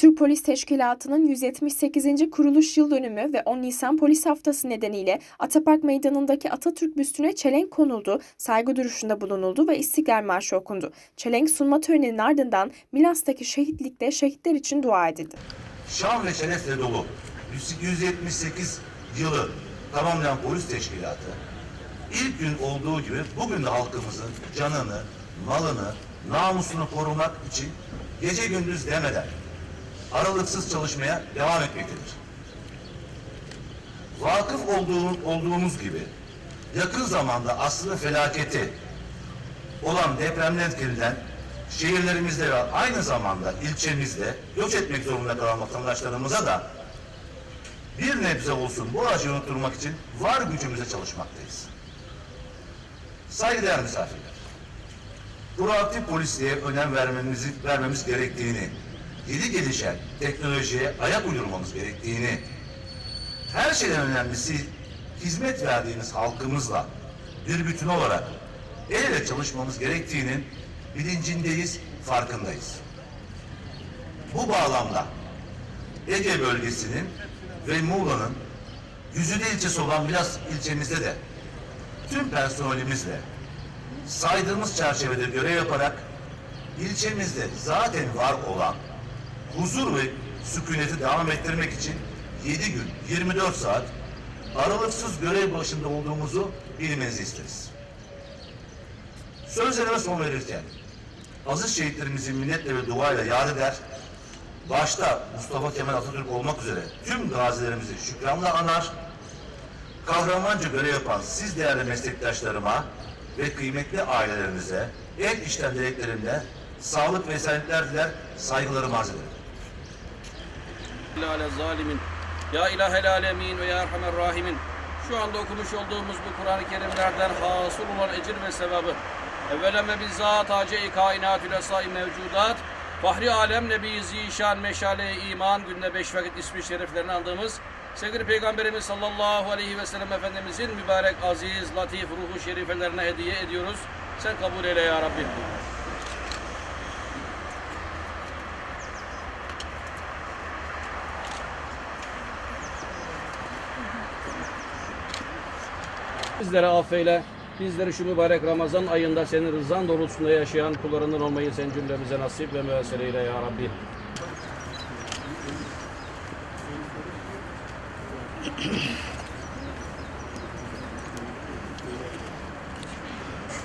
Türk Polis Teşkilatı'nın 178. kuruluş yıl dönümü ve 10 Nisan Polis Haftası nedeniyle Atapark Meydanı'ndaki Atatürk büstüne çelenk konuldu, saygı duruşunda bulunuldu ve İstiklal Marşı okundu. Çelenk sunma töreninin ardından Milas'taki şehitlikte şehitler için dua edildi. şan ve şerefle dolu 178 yılı tamamlayan polis teşkilatı ilk gün olduğu gibi bugün de halkımızın canını, malını, namusunu korumak için gece gündüz demeden aralıksız çalışmaya devam etmektedir. Vakıf olduğu, olduğumuz gibi yakın zamanda aslında felaketi olan depremden etkilenen şehirlerimizde ve aynı zamanda ilçemizde göç etmek zorunda kalan vatandaşlarımıza da bir nebze olsun bu acıyı unutturmak için var gücümüze çalışmaktayız. Saygıdeğer misafirler, proaktif polisliğe önem vermemizi, vermemiz gerektiğini, yeni gelişen teknolojiye ayak uydurmamız gerektiğini, her şeyden önemlisi hizmet verdiğimiz halkımızla bir bütün olarak el ele çalışmamız gerektiğinin bilincindeyiz, farkındayız. Bu bağlamda Ege bölgesinin ve Muğla'nın yüzüde ilçesi olan Milas ilçemizde de tüm personelimizle saydığımız çerçevede görev yaparak ilçemizde zaten var olan huzur ve sükuneti devam ettirmek için 7 gün 24 saat aralıksız görev başında olduğumuzu bilmenizi isteriz. Sözlerime son verirken aziz şehitlerimizi minnetle ve duayla yad eder, başta Mustafa Kemal Atatürk olmak üzere tüm gazilerimizi şükranla anar, kahramanca görev yapan siz değerli meslektaşlarıma ve kıymetli ailelerinize en içten dileklerimle sağlık ve esenlikler diler, saygılarımı arz ederim. Ale zalimin. Ya ilahel alemin ve ya erhamer rahimin. Şu anda okumuş olduğumuz bu Kur'an-ı Kerimlerden hasıl olan ecir ve sevabı. Evvelen ve bizzat hace-i kainatül esai mevcudat. Fahri alem nebi zişan meşale iman günde beş vakit ismi şeriflerini andığımız sevgili Peygamberimiz sallallahu aleyhi ve sellem Efendimizin mübarek aziz, latif ruhu şerifelerine hediye ediyoruz. Sen kabul eyle ya Rabbi. Bizlere affeyle. Bizleri şu mübarek Ramazan ayında senin rızan doğrultusunda yaşayan kullarından olmayı sen cümlemize nasip ve müessere eyle ya Rabbi. Thank you.